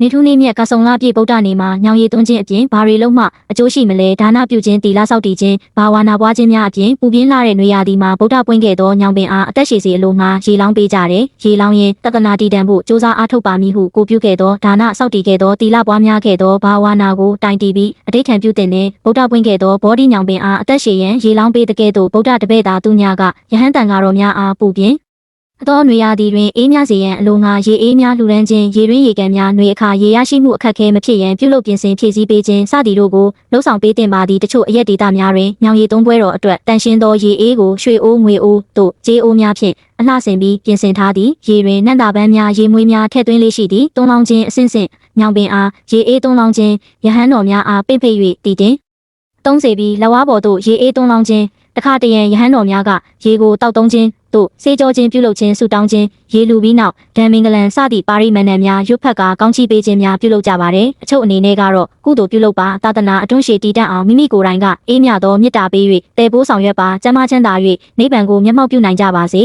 နေထူးနေမြက်ကဆုံလာပြည့်ဗုဒ္ဓနေမှာညောင်ရည်သွန်းခြင်းအပြင်ဘာတွေလုံးမှအကျိုးရှိမလဲဒါနပြုခြင်းတီလာဆောက်တည်ခြင်းဘာဝနာပွားခြင်းများအပြင်ပူပြင်းလာတဲ့နွေရာသီမှာဗုဒ္ဓပွင့်ခဲ့သောညောင်ပင်အားအသက်ရှည်စေအလိုငှာရေလောင်းပေးကြတယ်ရေလောင်းရင်တက္ကနာတည်တံဖို့စ조사အားထုတ်ပါမည်ဟုကိုပြုခဲ့သောဒါနဆောက်တည်ခဲ့သောတီလာပွားများခဲ့သောဘာဝနာကိုတိုင်တည်ပြီးအဋိဌံပြုတင်တဲ့ဗုဒ္ဓပွင့်ခဲ့သောဘောဓိညောင်ပင်အားအသက်ရှည်ရန်ရေလောင်းပေးတဲ့ကဲ့သို့ဗုဒ္ဓတပည့်သားသူများကယဟန်တန်ကားတော်များအားပူပြင်း အသောနွေရာသီတွင်အေးမြစေရန်အလိုငါရေအေးများလှူဒန်းခြင်းရေရင်းရေကန်များနွေအခါရေရရှိမှုအခက်အခဲမဖြစ်ရန်ပြုလုပ်ပြင်ဆင်ဖြည့်ဆည်းပေးခြင်းစသည်တို့ကိုလှုံ့ဆော်ပေးတင်ပါသည့်တချို့အရက်ဒေသများတွင်ညောင်ရည်သုံးပွဲတော်အတွက်တန်ရှင်းသောရေအေးကိုရွှေအိုးငွေအိုးတို့ကြေးအိုးများဖြင့်အလှဆင်ပြီးပြင်ဆင်ထားသည်ရေတွင်နန္တာပန်းများရေမွေးများထည့်သွင်းလေးရှိသည်သုံးလောင်းခြင်းအဆင့်ဆင့်ညောင်ပင်အားရေအေးသုံးလောင်းခြင်းယဟန်တော်များအားပင့်ဖိတ်၍တည်တင်သုံးစေပြီးလက်ဝါးပေါ်သို့ရေအေးသုံးလောင်းခြင်းတခါတရံယဟန်တော်များကရေကိုတောက်သုံးခြင်း တို့စေကြောခြင်းပြုလုပ်ခြင်းဆုတောင်းခြင်းရေလူပြီးနောက်ဒံမင်္ဂလန်စသည့်ပါရိမဏန်များရွတ်ဖက်ကကောင်းချီးပေးခြင်းများပြုလုပ်ကြပါတယ်အချုပ်အနေနဲ့ကတော့ကုသိုလ်ပြုလုပ်ပါသာသနာအတွန်းရှည်တည်တတ်အောင်မိမိကိုယ်တိုင်ကအေးမြသောမေတ္တာပေး၍တည်ပိုးဆောင်ရွက်ပါကျမ်းမာချမ်းသာ၍နိဗ္ဗာန်ကိုမျက်မှောက်ပြုနိုင်ကြပါစေ